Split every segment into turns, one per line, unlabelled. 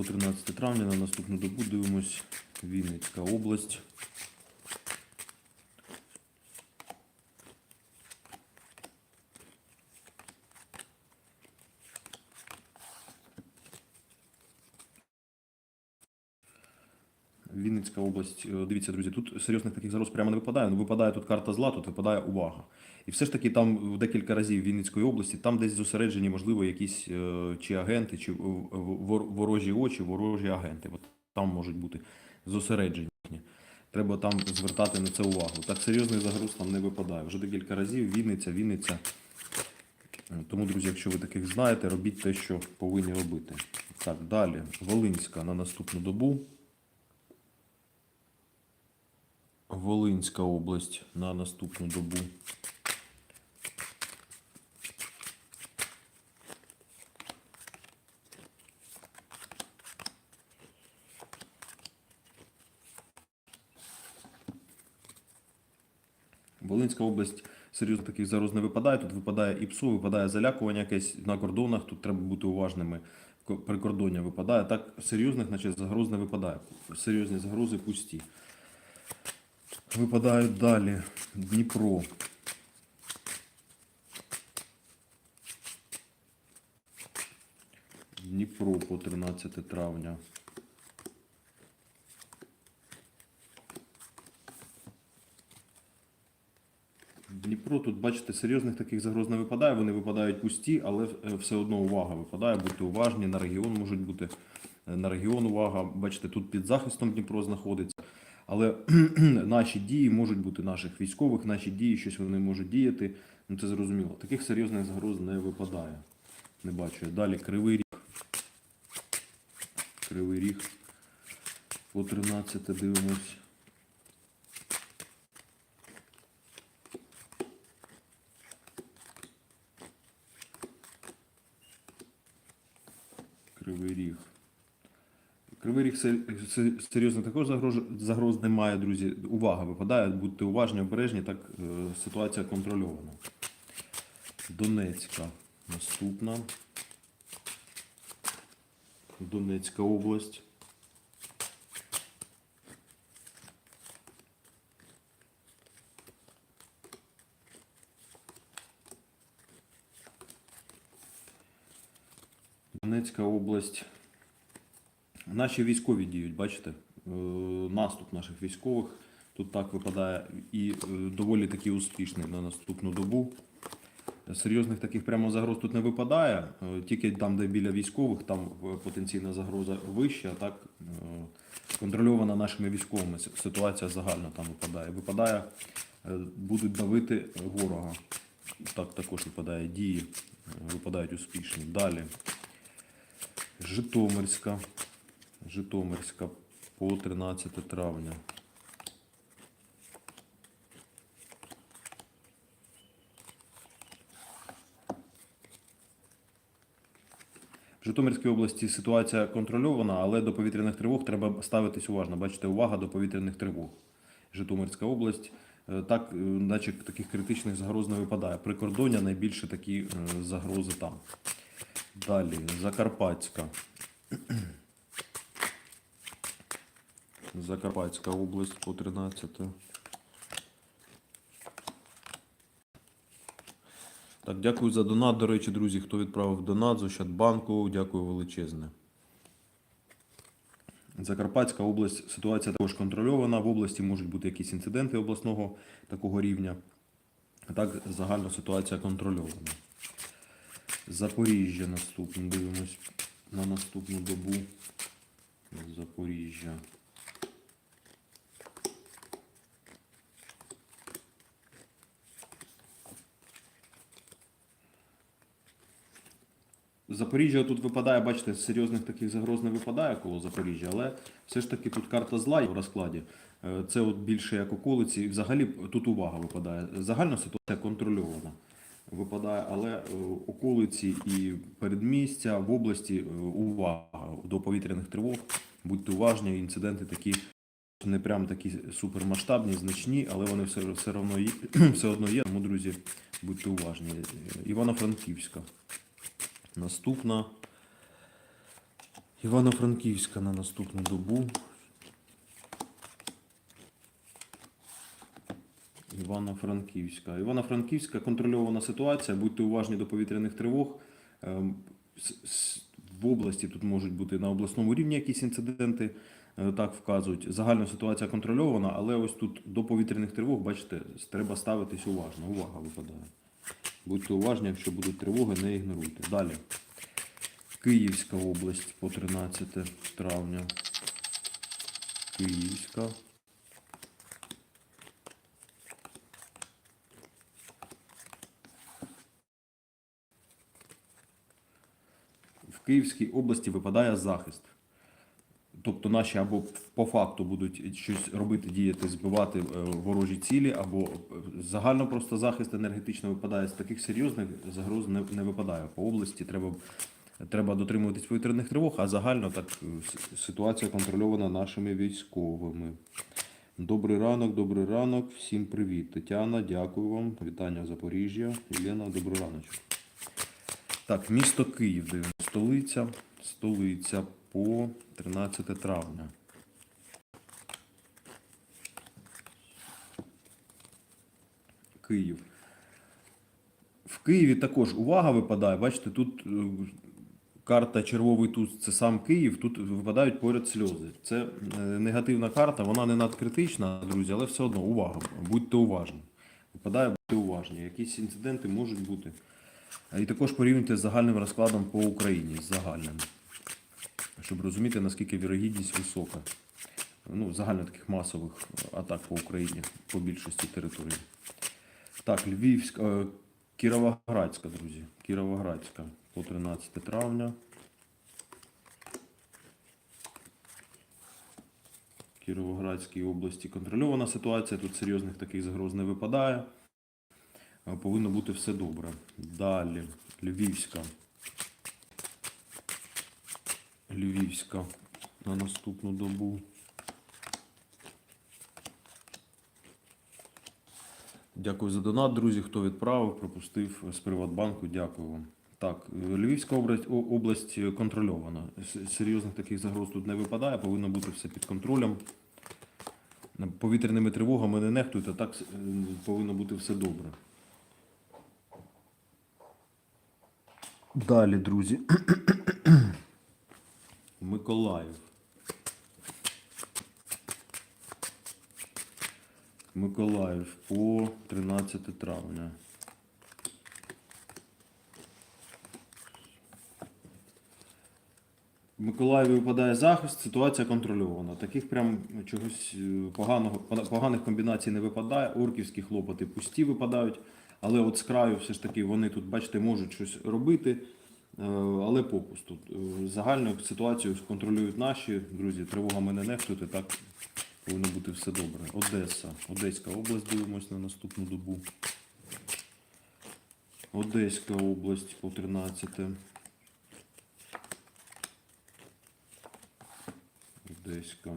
по 13 травня на наступну добу дивимось Вінницька область. Вінницька область, Е, дивіться, друзі, тут серйозних таких загроз прямо не випадає. Ну, випадає тут карта зла, тут випадає увага. І все ж таки там декілька разів в Вінницької області, там десь зосереджені, можливо, якісь е, чи агенти, чи ворожі очі, ворожі агенти. От там можуть бути зосереджені. Треба там звертати на це увагу. Так серйозний загроз там не випадає. Вже декілька разів Вінниця, Вінниця. Тому, друзі, якщо ви таких знаєте, робіть те, що повинні робити. Так, далі. Волинська на наступну добу. Волинська область на наступну добу. Волинська область серйозно таких загроз не випадає. Тут випадає і ПСУ, випадає залякування якесь на кордонах. Тут треба бути уважними. Ко- Прикордоння випадає. Так серйозних, значить, загроз не випадає. Серйозні загрози пусті. Випадають далі. Дніпро. Дніпро по 13 травня. Дніпро тут, бачите, серйозних таких загроз не випадає, вони випадають пусті, але е, все одно увага випадає, будьте уважні, на регіон можуть бути, е, на регіон увага. Бачите, тут під захистом Дніпро знаходиться. Але наші дії можуть бути наших військових, наші дії, щось вони можуть діяти. Ну це зрозуміло. Таких серйозних загроз не випадає. Не бачу. Далі Кривий Ріг. Кривий Ріг. По 13 дивимось. Кривий Ріг. Кривий Ріг се- се- серйозно також загроз, загроз немає, друзі. Увага випадає, будьте уважні, обережні, так е, ситуація контрольована. Донецька наступна. Донецька область. Донецька область. Наші військові діють, бачите? Е, Наступ наших військових тут так випадає і е, доволі таки успішний на наступну добу. Серйозних таких прямо загроз тут не випадає. Е, Тільки там, де біля військових, там потенційна загроза вища, так контрольована нашими військовими. Ситуація загальна там випадає. Випадає, будуть давити ворога. Так також випадає дії, випадають успішні. Далі. Житомирська. Житомирська по 13 травня. В Житомирській області ситуація контрольована, але до повітряних тривог треба ставитись уважно. Бачите, увага до повітряних тривог. Житомирська область. Е, Так, е, наче таких критичних загроз не випадає. Прикордоння найбільше такі е, загрози там. Далі, Закарпатська. Закарпатська область по 13. Так, дякую за донат. До речі, друзі, хто відправив донат з Ощадбанку, дякую величезне. Закарпатська область, ситуація також контрольована. В області можуть бути якісь інциденти обласного такого рівня. Так, загальна ситуація контрольована. Запоріжжя наступне. Дивимось на наступну добу. Запоріжжя. Запоріжжя тут випадає, бачите, серйозних таких загроз не випадає коло Запоріжжя, але все ж таки тут карта зла в розкладі. Е, Це от більше як околиці. І взагалі тут увага випадає. Загальна ситуація контрольована. Випадає, але е, околиці і передмістя в області е, увага до повітряних тривог. Будьте уважні, інциденти такі не прям такі супермасштабні, значні, але вони все, все, одно є, все одно є. Тому, друзі, будьте уважні. Івано-Франківська. Наступна Івано-Франківська на наступну добу. Івано-Франківська. Івано-Франківська контрольована ситуація. Будьте уважні до повітряних тривог. Ем, В області тут можуть бути на обласному рівні якісь інциденти, е, так вказують. Загальна ситуація контрольована, але ось тут до повітряних тривог, бачите, треба ставитись уважно. Увага випадає. Будьте уважні, якщо будуть тривоги, не ігноруйте. Далі. Київська область по 13 травня. Київська. В Київській області випадає захист. Тобто наші або по факту будуть щось робити, діяти, збивати е, ворожі цілі, або е, загально просто захист енергетично випадає. З таких серйозних загроз не, не випадає. По області треба, треба дотримуватись повітряних тривог, а загально так е, ситуація контрольована нашими військовими. Добрий ранок, добрий ранок, всім привіт. Тетяна, дякую вам. Вітання Запоріжжя. Єлена, добрий раночок. Так, місто Київ, дивимося. Столиця. Столиця по 13 травня. Київ. В Києві також увага випадає. Бачите, тут е, карта червовий туз це сам Київ, тут випадають поряд сльози. Це е, негативна карта, вона не надкритична, друзі, але все одно увага. Будьте уважні. Випадає, будьте уважні. Якісь інциденти можуть бути. І також порівнюйте з загальним розкладом по Україні, з загальним. Щоб розуміти, наскільки вірогідність висока. Ну, загально таких масових атак по Україні по більшості територій. Так, Львівська, е, Кіровоградська, друзі. Кіровоградська по 13 травня. Кіровоградській області контрольована ситуація. Тут серйозних таких загроз не випадає. Е, Повинно бути все добре. Далі. Львівська. Львівська на наступну добу. Дякую за донат, друзі. Хто відправив, пропустив з Приватбанку. Дякую вам. Так, Львівська область, контрольована. Серйозних таких загроз тут не випадає, повинно бути все під контролем. Повітряними тривогами не нехтуйте, так е, повинно бути все добре. Далі, друзі. Миколаїв. Миколаїв по 13 травня. В Миколаєві випадає захист, ситуація контрольована. Таких прям чогось е, поганого, поганих комбінацій не випадає. Орківські хлопоти пусті випадають, але от з краю все ж таки вони тут, бачите, можуть щось робити, але попусту. Е, Загальну ситуацію контролюють наші друзі. Тривогами не нехтуйте, так повинно бути все добре. Одеса, Одеська область, дивимось на наступну добу. Одеська область по 13. Одеська.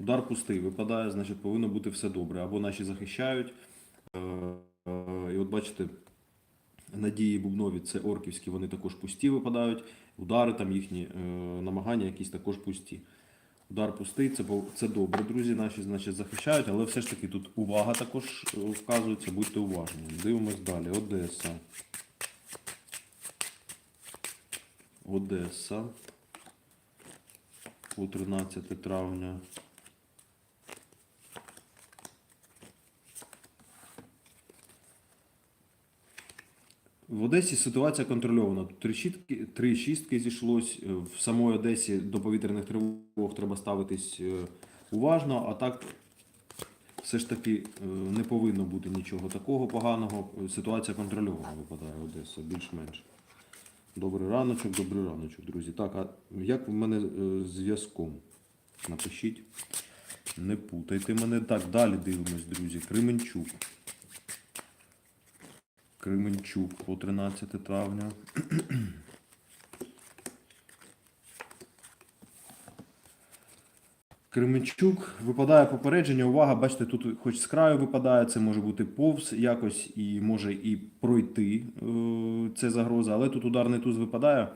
Удар пустий випадає, значить повинно бути все добре. Або наші захищають. Е, е, І от бачите, надії бубнові це орківські, вони також пусті випадають. Удари там їхні е, намагання якісь також пусті. Удар пустий, це, це добре, друзі. Наші значить, захищають, але все ж таки тут увага також е, вказується, будьте уважні. Дивимось далі. Одеса. Одеса. По 13 травня. В Одесі ситуація контрольована. Три шістки, три шістки зійшлось. Е, В самої Одесі до повітряних тривог треба ставитись е, уважно, а так все ж таки е, не повинно бути нічого такого поганого. Ситуація контрольована випадає Одеса, більш-менш. Добрий раночок, добрий раночок, друзі. Так, а як в мене зв'язком? Напишіть. Не путайте мене. Так, далі дивимось, друзі. Кременчук. Кременчук по 13 травня. Кременчук випадає попередження. Увага, бачите, тут хоч з краю випадає, це може бути повз якось і може і пройти це загроза, але тут ударний туз випадає.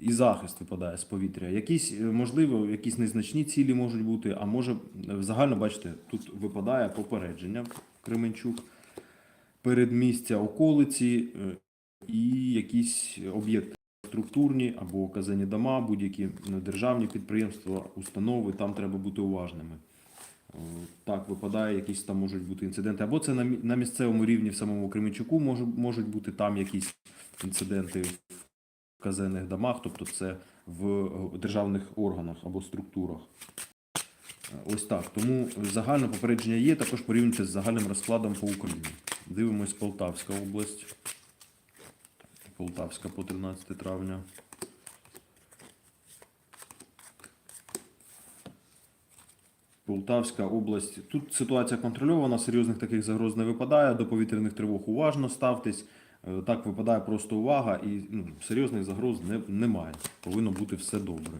і захист випадає з повітря. Якісь, е, можливо, якісь незначні цілі можуть бути, а може, е, загально, бачите, тут випадає попередження Кременчук, передмістя околиці е, і якісь об'єкти структурні або казані дома, будь-які е, державні підприємства, установи, там треба бути уважними. Е, Так, випадає, якісь там можуть бути інциденти. Або це на, місцевому рівні в самому Кременчуку можуть бути там якісь інциденти в казенних домах, тобто це в державних органах або структурах. Ось так. Тому загальне попередження є, також порівнюйте з загальним розкладом по Україні. Дивимось Полтавська область. Полтавська по 13 травня. Полтавська область. Тут ситуація контрольована, серйозних таких загроз не випадає. До повітряних тривог уважно ставтесь. Е, Так випадає просто увага і ну, серйозних загроз не, немає. Повинно бути все добре.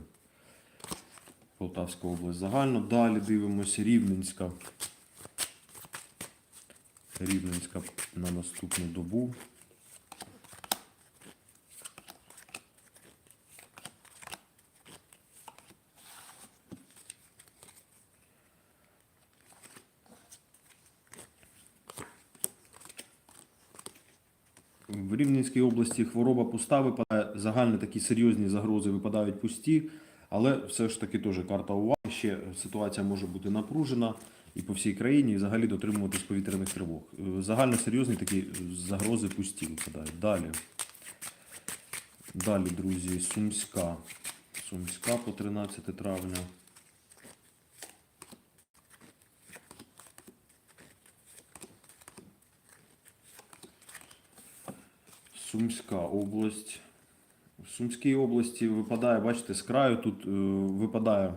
Полтавська область загально. Далі дивимося Рівненська. Рівненська на наступну добу. В Рівненській області хвороба пуста випадає, загальні такі серйозні загрози випадають пусті, але все ж таки теж карта уваги. Ще ситуація може бути напружена і по всій країні, і взагалі дотримуватись повітряних тривог. Е, Загально серйозні такі загрози пусті випадають. Далі. Далі, друзі, Сумська. Сумська по 13 травня. Сумська область. В Сумській області випадає, бачите, з краю тут е, випадає,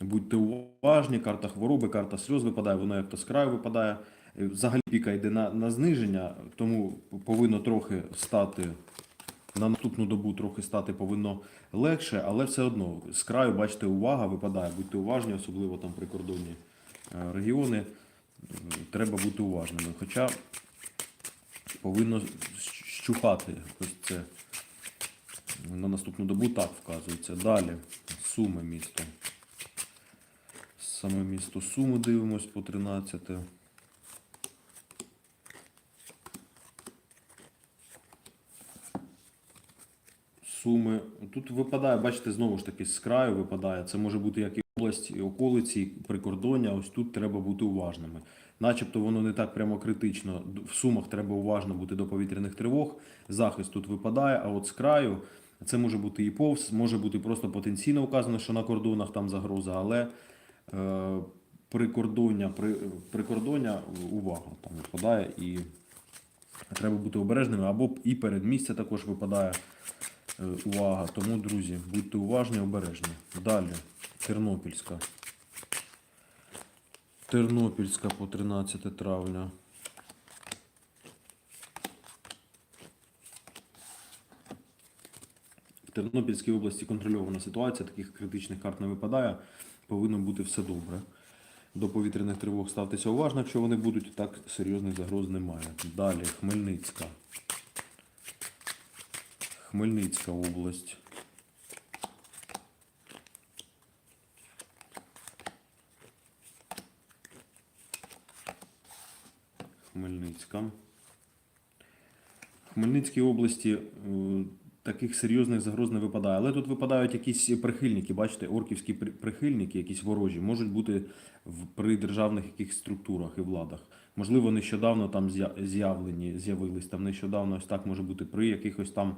будьте уважні, карта хвороби, карта сльоз випадає, воно як то з краю випадає. Е, Взагалі піка йде на, на зниження, тому повинно трохи стати на наступну добу трохи стати повинно легше, але все одно з краю, бачите, увага випадає. Будьте уважні, особливо там прикордонні е, регіони. Треба бути уважними. Хоча повинно щухати ось це на наступну добу так вказується. Далі Суми місто. Саме місто Суми дивимось по 13. Суми. Тут випадає, бачите, знову ж таки, з краю випадає. Це може бути як і область, і околиці, і прикордоння. Ось тут треба бути уважними. Начебто воно не так прямо критично. В сумах треба уважно бути до повітряних тривог. Захист тут випадає, а от з краю це може бути і повз, може бути просто потенційно указано, що на кордонах там загроза, але прикордоння, при, прикордоння увага там випадає і треба бути обережними, або і передмістя також випадає е, увага. Тому, друзі, будьте уважні, обережні. Далі, Тернопільська. Тернопільська по 13 травня. В Тернопільській області контрольована ситуація, таких критичних карт не випадає. Повинно бути все добре. До повітряних тривог ставтеся уважно, якщо вони будуть, так серйозних загроз немає. Далі Хмельницька. Хмельницька область. Хмельницька. Хмельницькій області е, таких серйозних загроз не випадає. Але тут випадають якісь прихильники, бачите, орківські прихильники, якісь ворожі, можуть бути в, при державних якихось структурах і владах. Можливо, нещодавно там з'я- з'явлені, з'явились там нещодавно, ось так може бути при якихось там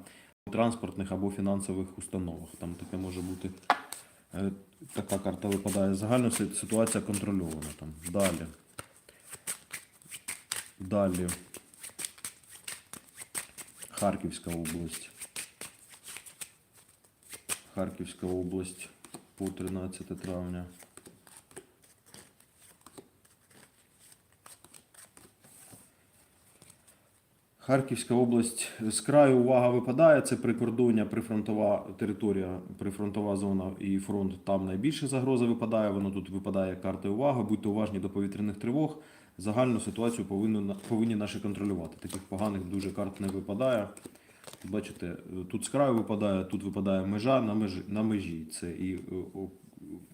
транспортних або фінансових установах. Там таке може бути. Е, Така карта випадає. Загально ситуація контрольована там. Далі. Далі. Харківська область. Харківська область по 13 травня. Харківська область з краю увага випадає. Це прикордоння, прифронтова територія, прифронтова зона і фронт. Там найбільше загроза випадає. Воно тут випадає карта уваги. Будьте уважні до повітряних тривог. Загальну ситуацію повинні, повинні наші контролювати. Таких поганих дуже карт не випадає. Бачите, тут з краю випадає, тут випадає межа на межі. На межі. Це і е,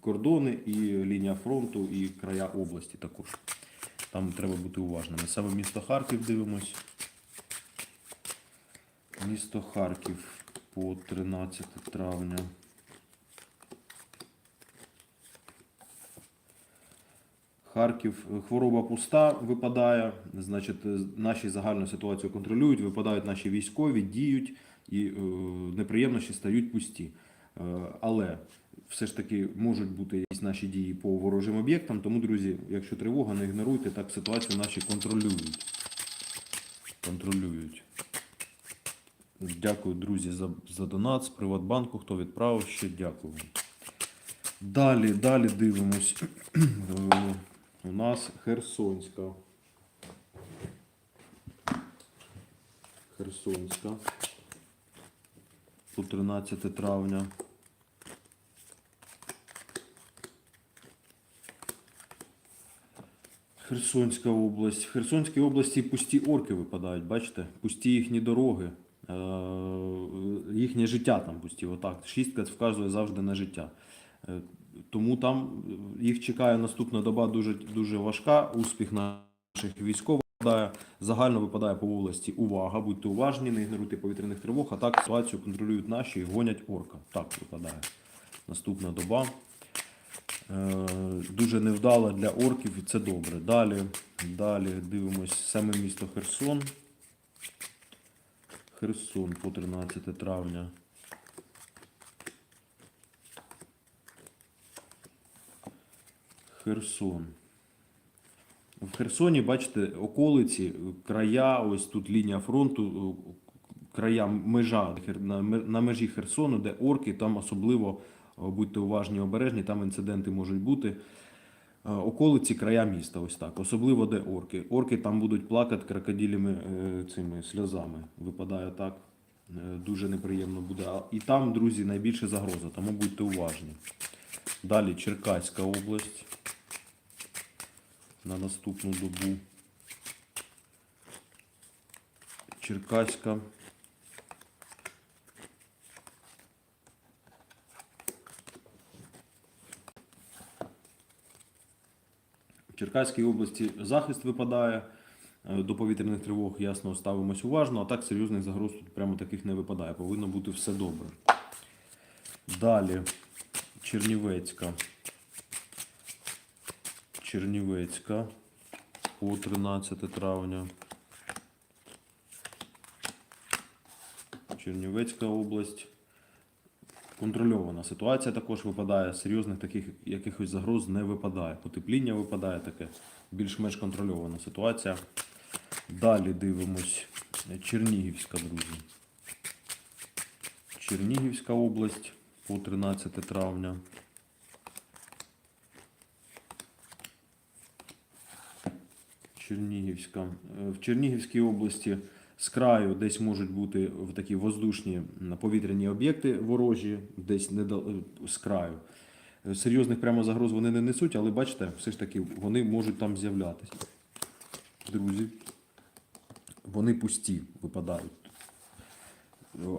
кордони, і лінія фронту, і края області також. Там треба бути уважними. Саме місто Харків дивимось. Місто Харків по 13 травня. Харків, е, хвороба пуста випадає, значить, е, наші загальну ситуацію контролюють, випадають наші військові, діють і е, неприємності стають пусті. Е, але все ж таки можуть бути якісь наші дії по ворожим об'єктам. Тому, друзі, якщо тривога, не ігноруйте, так ситуацію наші контролюють. Контролюють. Дякую, друзі, за, за донат з Приватбанку. Хто відправив, ще дякую. Далі, далі дивимось. Е, У нас Херсонська. Херсонська. По 13 травня. Херсонська область. В Херсонській області пусті орки випадають, бачите? Пусті їхні дороги. Е, Їхнє життя там пусті. Отак. Шістка вказує завжди на життя. Тому там е, їх чекає наступна доба дуже, дуже важка. Успіх наших військових випадає. Загально випадає по області увага. Будьте уважні, не ігноруйте повітряних тривог. А так ситуацію контролюють наші і гонять орка. Так випадає. Наступна доба. Е, Дуже невдала для орків, і це добре. Далі, далі дивимось саме місто Херсон. Херсон по 13 травня. Херсон. В Херсоні, бачите, околиці, края, ось тут лінія фронту, е, края межа на межі Херсону, де орки, там особливо е, будьте уважні, обережні, там інциденти можуть бути. Е, Околиці края міста, ось так. Особливо де орки. Орки там будуть плакати крокодилями цими сльозами. Випадає так. Дуже неприємно буде. І там, друзі, найбільша загроза, тому будьте уважні. Далі Черкаська область на наступну добу. Черкаська. В Черкаській області захист випадає. Е, До повітряних тривог ясно ставимось уважно, а так серйозних загроз тут прямо таких не випадає. Повинно бути все добре. Далі Чернівецька. Чернівецька по 13 травня. Чернівецька область. Контрольована ситуація також випадає. Серйозних таких якихось загроз не випадає. Потепління випадає таке. Більш-менш контрольована ситуація. Далі дивимось. Чернігівська, друзі. Чернігівська область по 13 травня. Чернігівська. Е, В Чернігівській області з краю десь можуть бути в такі воздушні повітряні об'єкти ворожі, десь е, з краю. Е, Серйозних прямо загроз вони не несуть, але бачите, все ж таки вони можуть там з'являтися. Друзі, вони пусті випадають.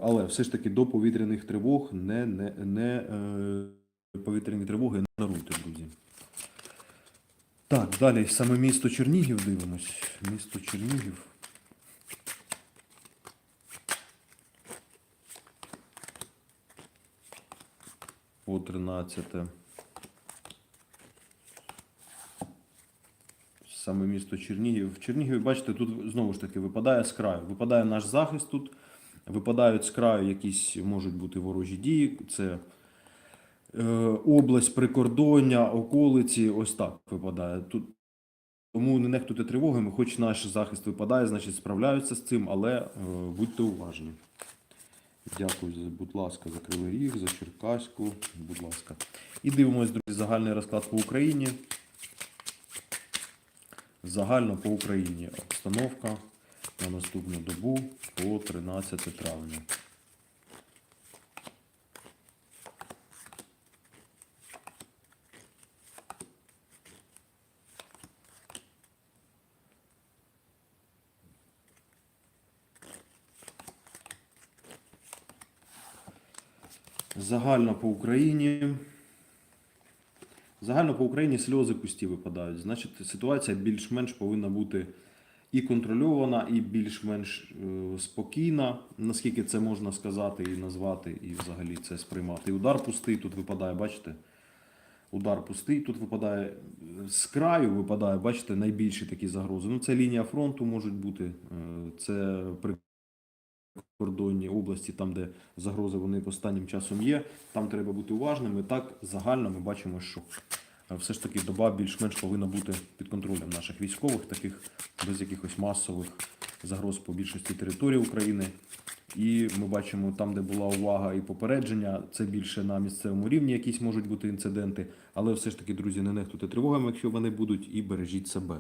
Але все ж таки до повітряних тривог не, не, не повітряні тривоги не наруйте, друзі. Так, далі саме місто Чернігів дивимось. Місто Чернігів. По 13. Саме місто Чернігів. В Чернігові, бачите, тут знову ж таки випадає з краю. Випадає наш захист тут. Випадають з краю якісь можуть бути ворожі дії. Це область прикордоння, околиці, ось так випадає. Тут тому не нехтуйте тривогами, хоч наш захист випадає, значить справляються з цим, але е, будьте уважні. Дякую, будь ласка, за Кривий Ріг, за Черкаську, будь ласка. І дивимось, друзі, загальний розклад по Україні. Загально по Україні обстановка на наступну добу по 13 травня. Загально по Україні. Загально по Україні сльози пусті випадають. Значить, ситуація більш-менш повинна бути і контрольована, і більш-менш е, спокійна, наскільки це можна сказати і назвати, і взагалі це сприймати. І удар пустий тут випадає, бачите? Удар пустий, тут випадає з краю, випадає, бачите, найбільші такі загрози. Ну, це лінія фронту можуть бути, е, це прикордонні області, там, де загрози вони останнім часом є. Там треба бути уважними. Так, загально ми бачимо, що е, все ж таки доба більш-менш повинна бути під контролем наших військових, таких без якихось масових загроз по більшості території України. І ми бачимо там, де була увага і попередження, це більше на місцевому рівні якісь можуть бути інциденти. Але все ж таки, друзі, не нехтуйте тривогами, якщо вони будуть, і бережіть себе.